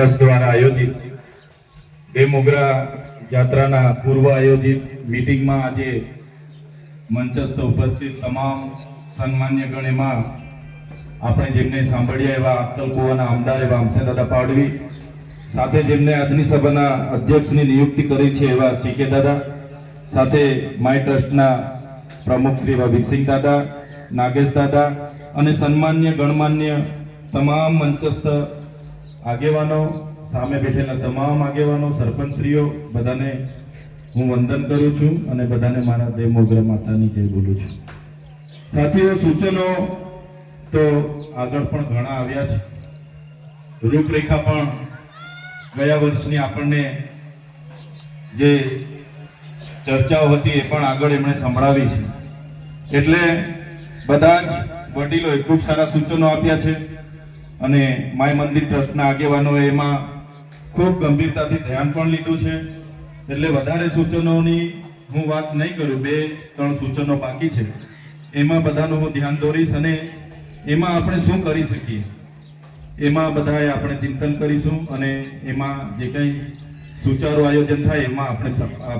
Trust દ્વારા આયોજિત દેમોગરા જાત્રાના પૂર્વ આયોજિત મીટિંગમાં આજે મંચસ્થ ઉપસ્થિત તમામ સન્માન્ય ગણેમાં આપણે જેમને સાંભળ્યા એવા અક્કલકુવાના આમદાર એવા હંસેદાદા પાડવી સાથે જેમને આજની સભાના અધ્યક્ષની નિયુક્તિ કરી છે એવા સીકે દાદા, સાથે માય ટ્રસ્ટના પ્રમુખ શ્રી ભવિસિંહ દાદા, નાગેશ દાદા અને સન્માન્ય ગણમાન્ય તમામ મંચસ્થ આગેવાનો, સામે બેઠેલા તમામ આગેવાનો, સરપંચશ્રીઓ, બધાને હું વંદન કરું છું અને બધાને મારા દેવમોગ્ર મોગરા માતાની જય બોલું છું. સાથીઓ, સૂચનો તો આગળ પણ ઘણા આવ્યા છે. રૂપરેખા પણ ગયા વર્ષની આપણને જે ચર્ચાઓ હતી એ પણ આગળ એમણે સંભળાવી છે. એટલે બધા જ વડીલોએ ખૂબ સારા સૂચનો આપ્યા છે. અને માય મંદિર ટ્રસ્ટના આગેવાનોએ એમાં ખૂબ ગંભીરતાથી ધ્યાન પણ લીધું છે. એટલે વધારે સૂચનોની હું વાત નહીં કરું, બે, ત્રણ સૂચનો બાકી છે. એમાં બધાનું હું ધ્યાન દોરીશ અને એમાં આપણે શું કરી શકીએ? એમાં બધાએ આપણે ચિંતન કરીશું અને એમાં જે કંઈ સુચારું આયોજન થાય એમાં આપણે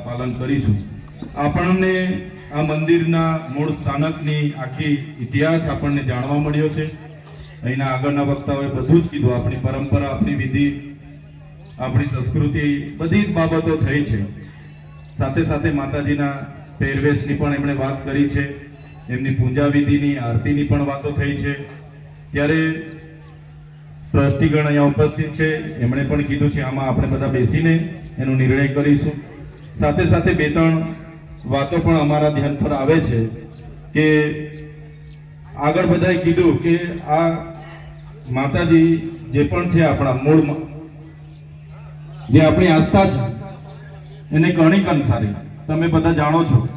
પાલન કરીશું. આપણને આ મંદિરના મૂળ સ્થાનકની આખી ઇતિહાસ આપણને જાણવા મળ્યો છે. અહીંના આગળના વક્તાઓએ બધું જ કીધું. આપણી પરંપરા, આપણી વિધિ, આપણી સંસ્કૃતિ, બધી જ બાબતો થઈ છે. સાથે સાથે માતાજીના પહેરવેશની પણ એમણે વાત કરી છે. એમની પૂજા વિધિની, આરતીની પણ વાતો થઈ છે. ત્યારે ટ્રસ્ટીગણ અહીંયા ઉપસ્થિત છે. એમણે પણ કીધું છે, આમાં આપણે બધા બેસીને એનો નિર્ણય કરીશું. સાથે સાથે બે ત્રણ વાતો પણ અમારા ધ્યાન પર આવે છે કે આગળ બધાએ કીધું કે આ માતાજી જે પણ છે આપણા મૂળમાં, જે આપણી આસ્થા છે, એને કણી કંસારી તમે બધા જાણો છો.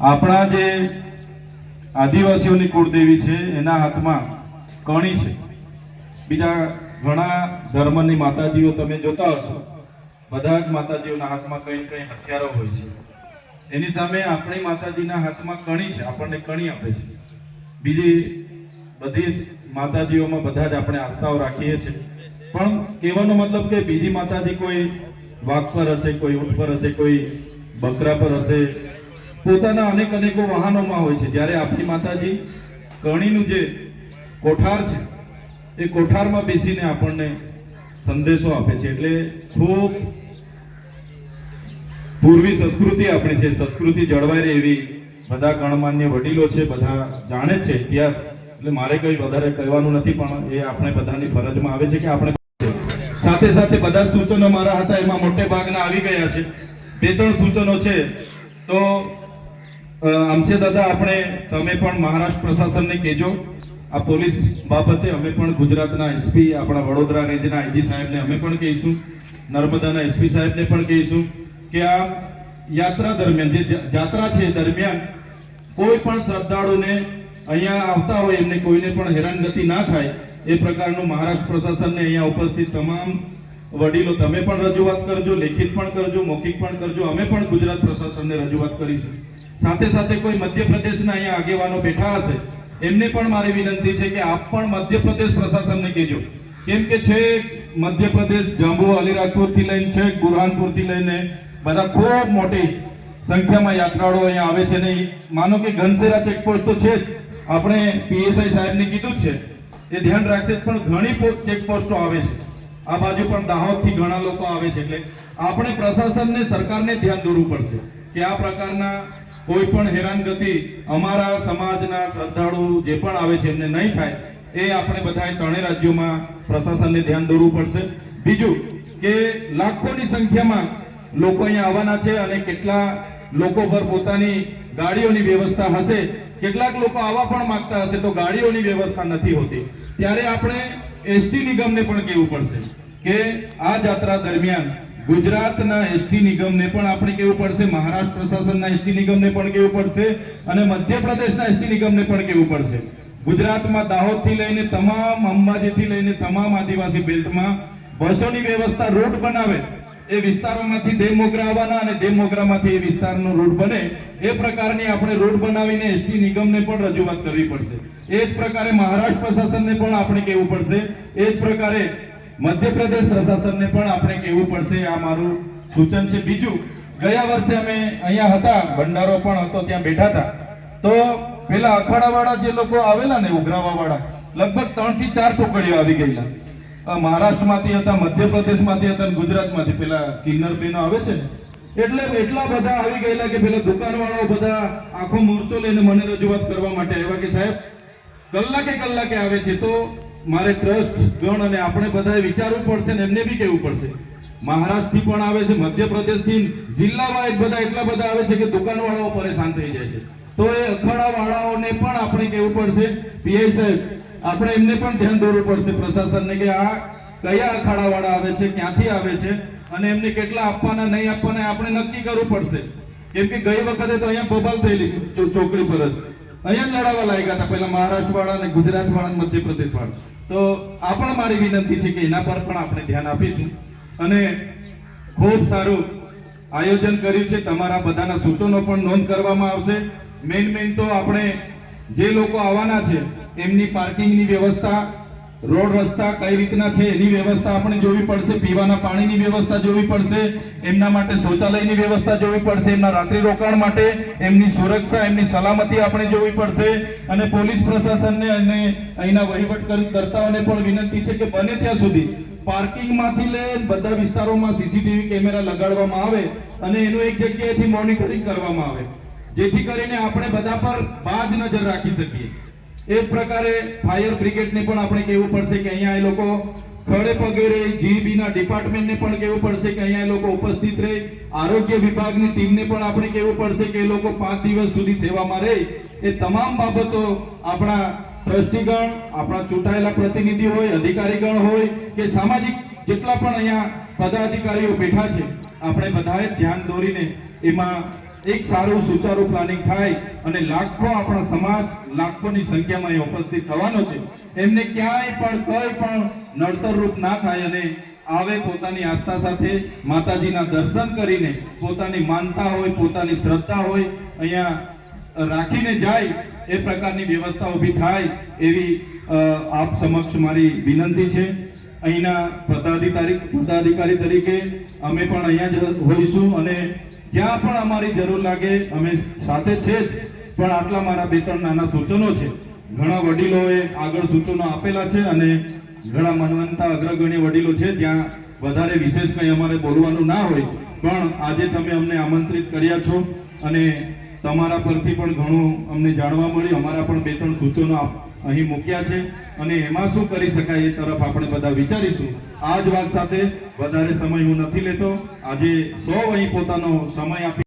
આપણા જે આદિવાસીઓની કુળદેવી છે, એના હાથમાં કણી છે. બીજા ઘણા ધર્મની માતાજીઓ તમે જોતા હશો. બધા જ માતાજીઓના હાથમાં કંઈ કંઈ હથિયારો હોય છે. એની સામે આપણી માતાજીના હાથમાં કણી છે, આપણને કણી આપે છે. બીજી બધી જ માતાજીઓમાં બધા જ આપણે આસ્થાઓ રાખીએ છીએ. પણ કહેવાનો મતલબ કે બીજી માતાજી કોઈ વાઘ પર હશે, કોઈ ઊંટ પર હશે, કોઈ બકરા પર હશે, પોતાના અનેક અનેકો વાહનોમાં હોય છે. જ્યારે આપણી માતાજી કણીનું જે કોઠાર છે, એ કોઠારમાં બેસીને આપણને સંદેશો આપે છે. એટલે ખૂબ પૂર્વી સંસ્કૃતિ આપણી છે. સંસ્કૃતિ જળવાઈ રહે એવી બધા ગણમાન્ય વડીલો છે, બધા જાણે છે ઇતિહાસ, એટલે મારે કંઈ વધારે કહેવાનું નથી, પણ એ આપણે બધાની ફરજમાં આવે છે કે આપણે સાથે સાથે બધા સૂચનો મારા હતા, એમાં મોટે ભાગના આવી ગયા છે. બે ત્રણ સૂચનો છે. તો આમસે દાદા, આપણે, તમે પણ મહારાષ્ટ્ર પ્રશાસનને કહેજો. આ પોલીસ બાબતે અમે પણ ગુજરાતના એસપી, આપણા વડોદરા રેન્જના આઈજી સાહેબને અમે પણ કહીશું. નર્મદાના એસપી સાહેબને પણ કહીશું કે આ યાત્રા દરમિયાન, જે જાત્રા છે દરમિયાન કોઈ પણ શ્રદ્ધાળુને અહીંયા આવતા હોય, એમને કોઈને પણ હેરાનગતિ ના થાય, એ પ્રકારનું મહારાષ્ટ્ર પ્રશાસનને અહીંયા ઉપસ્થિત તમામ વડીલો, તમે પણ રજૂઆત કરજો, લેખિત પણ કરજો, મૌખિક પણ કરજો, અમે પણ ગુજરાત પ્રશાસનને રજૂઆત કરીશું. સાથે સાથે કોઈ મધ્યપ્રદેશના અહીંયા આગેવાનો બેઠા હશે, એમને પણ મારી વિનંતી છે કે આપ પણ મધ્યપ્રદેશ પ્રશાસનને કહેજો. કેમ કે છે મધ્યપ્રદેશ જાંબુ અલીરાજપુરથી લઈને છે બુરહાનપુરથી લઈને બધા ખૂબ મોટી સંખ્યામાં યાત્રાળુઓ અહીંયા આવે છે ને માનો કે ઘનસેરા ચેકપોસ્ટ તો છે જ. આપણે પીએસઆઈ સાહેબને કીધું છે. એ ધ્યાન રાખશે પણ ઘણી ચેકપોસ્ટો આવે છે. આ બાજુ પણ દાહોદથી ઘણા લોકો આવે છે. એટલે આપણે પ્રશાસનને, સરકારને ધ્યાન દોરવું પડશે કે આ પ્રકારના કોઈ પણ હેરાનગતિ અમારા સમાજના શ્રદ્ધાળુ જે પણ આવે છે, એમને નહીં થાય, એ આપણે બધાએ ત્રણેય રાજ્યોમાં પ્રશાસનને ધ્યાન દોરવું પડશે. બીજું કે લાખોની સંખ્યામાં લોકો અહીંયા આવવાના છે અને કેટલા લોકો પર પોતાની ગાડીઓની વ્યવસ્થા હશે, કેટલાક લોકો આવવા પણ માંગતા હશે, તો ગાડીઓની વ્યવસ્થા નથી હોતી. ત્યારે આપણે એસટી નિગમને પણ કહેવું પડશે કે આ જાત્રા દરમિયાન ગુજરાતના એસટી નિગમને પણ આપણે કહેવું પડશે, મહારાષ્ટ્ર પ્રશાસનના એસટી નિગમને પણ કહેવું પડશે અને મધ્યપ્રદેશના એસટી નિગમને પણ કહેવું પડશે. ગુજરાતમાં દાહોદથી લઈને તમામ અંબાજીથી લઈને તમામ આદિવાસી બેલ્ટમાં બસોની વ્યવસ્થા રૂટ બનાવે એ વિસ્તારોમાંથી દેવમોગરા આવવાના અને દેવમોગરામાંથી એ વિસ્તારનો રોડ બને. એ પ્રકારની આપણે રોડ બનાવીને એસટી નિગમને પણ રજૂઆત કરવી પડશે. એ જ પ્રકારે મહારાષ્ટ્ર પ્રશાસનને પણ આપણે કહેવું પડશે. એ જ પ્રકારે મધ્યપ્રદેશ પ્રશાસનને પણ આપણે કહેવું પડશે. આ મારું સૂચન છે. બીજું, ગયા વર્ષે અમે અહીંયા હતા, ભંડારો પણ હતો, ત્યાં બેઠા હતા. તો પેલા અખાડાવાળા જે લોકો આવેલા ને ઉઘરાવા લગભગ ત્રણથી ચાર ટુકડીઓ આવી ગયેલા. મહારાષ્ટ્રમાંથી હતા, મધ્યપ્રદેશમાંથી હતા અને ગુજરાતમાંથી. પેલા કિન્નર બેનો આવે છે એટલે એટલા બધા આવી ગયેલા કે પેલા દુકાનવાળાઓ બધા આખો મોરચો લઈને મને રજૂઆત કરવા માટે આવ્યા કે સાહેબ, કલાકે કલાકે આવે છે, તો મારે ટ્રસ્ટ ગણ અને આપણે બધાએ વિચારવું પડશે ને એમને બી કહેવું પડશે. મહારાષ્ટ્રથી પણ આવે છે, મધ્યપ્રદેશથી જિલ્લામાં એક બધા એટલા બધા આવે છે કે દુકાનવાળાઓ પરેશાન થઈ જાય છે. તો એ અખાડાવાળાઓને પણ આપણે કહેવું પડશે. પીઆઈ સાહેબ આપણે એમને પણ ધ્યાન દોરવું પડશે. પ્રશાસનને કે આ કયા અખાડાવાળા આવે છે, ક્યાંથી આવે છે અને એમને કેટલા આપવાના, નહીં આપવાના આપણે નક્કી કરવું પડશે. કેમ કે ગઈ વખતે તો અહીંયા બબાલ થયેલી ચોકડી પર જ. અહીંયા લડાવવા લડાવા લાગ્યા હતા પહેલા મહારાષ્ટ્ર વાળા અને ગુજરાત વાળા મધ્યપ્રદેશ વાળા તો આ પણ મારી વિનંતી છે કે એના પર પણ આપણે ધ્યાન આપીશું. અને ખૂબ સારું આયોજન કર્યું છે. તમારા બધાના સૂચનો પણ નોંધ કરવામાં આવશે. મેઇન મેઇન તો આપણે જે લોકો આવવાના છે એમની પાર્કિંગની વ્યવસ્થા, રોડ રસ્તા કઈ રીતના છે એની વ્યવસ્થા આપણે જોવી પડશે, પીવાના પાણીની વ્યવસ્થા જોવી પડશે, એમના માટે શૌચાલયની વ્યવસ્થા જોવી પડશે, એમના રાત્રિ રોકાણ માટે એમની સુરક્ષા, એમની સલામતી આપણે જોવી પડશે. અને પોલીસ પ્રશાસનને અને અહીંના વહીવટ કરતાઓને પણ વિનંતી છે કે બને ત્યાં સુધી પાર્કિંગમાંથી લઈને બધા વિસ્તારોમાં સીસીટીવી કેમેરા લગાડવામાં આવે અને એનું એક જગ્યાએથી મોનિટરિંગ કરવામાં આવે. જેથી કરીને આપણે બધા પર બાજ નજર રાખી શકીએ. એ જ પ્રકારે ફાયર બ્રિગેડને પણ આપણે કહેવું પડશે કે અહીંયા એ લોકો ખડે પગે રહે જીબીના ડિપાર્ટમેન્ટને પણ કહેવું પડશે કે અહીંયા એ લોકો ઉપસ્થિત રહે. આરોગ્ય વિભાગની ટીમને પણ આપણે કહેવું પડશે કે એ લોકો પાંચ દિવસ સુધી સેવામાં રહે. એ તમામ બાબતો આપણા ટ્રસ્ટીગણ, આપણા ચૂંટાયેલા પ્રતિનિધિ હોય, અધિકારીગણ હોય કે સામાજિક જેટલા પણ અહીંયા પદાધિકારીઓ બેઠા છે, આપણે બધાએ ધ્યાન દોરીને એમાં એક સારું સુચારું પ્લાનિંગ થાય અને લાખો આપણા સમાજ લાખોની સંખ્યામાં અહીં ઉપસ્થિત થવાનો છે. એમને ક્યાંય પણ કઈ પણ નડતરરૂપ ના થાય અને આવે પોતાની આસ્થા સાથે માતાજીના દર્શન કરીને પોતાની માનતા હોય, પોતાની શ્રદ્ધા હોય, અહીંયા રાખીને જાય, એ પ્રકારની વ્યવસ્થા ઊભી થાય એવી આપ સમક્ષ મારી વિનંતી છે. અહીંના પદાધિકારી પદાધિકારી તરીકે અમે પણ અહીંયા જ હોઈશું અને જ્યાં પણ અમારી જરૂર લાગે, અમે સાથે છે જ, પણ આટલા મારા બે ત્રણ નાના સૂચનો છે. ઘણા વડીલોએ આગળ સૂચનો આપેલા છે અને ઘણા મનવંતા અગ્રગણ્ય વડીલો છે ત્યાં વધારે વિશેષ કંઈ અમારે બોલવાનું ના હોય. પણ આજે તમે અમને આમંત્રિત કર્યા છો અને તમારા પરથી પણ ઘણું અમને જાણવા મળ્યું. અમારા પણ બે ત્રણ સૂચનો આપ અહીં મૂક્યા છે અને એમાં શું કરી શકાય એ તરફ આપણે બધા વિચારીશું. આ જ વાત સાથે વધારે સમય હું નથી લેતો. આજે સૌ અહીં પોતાનો સમય આપી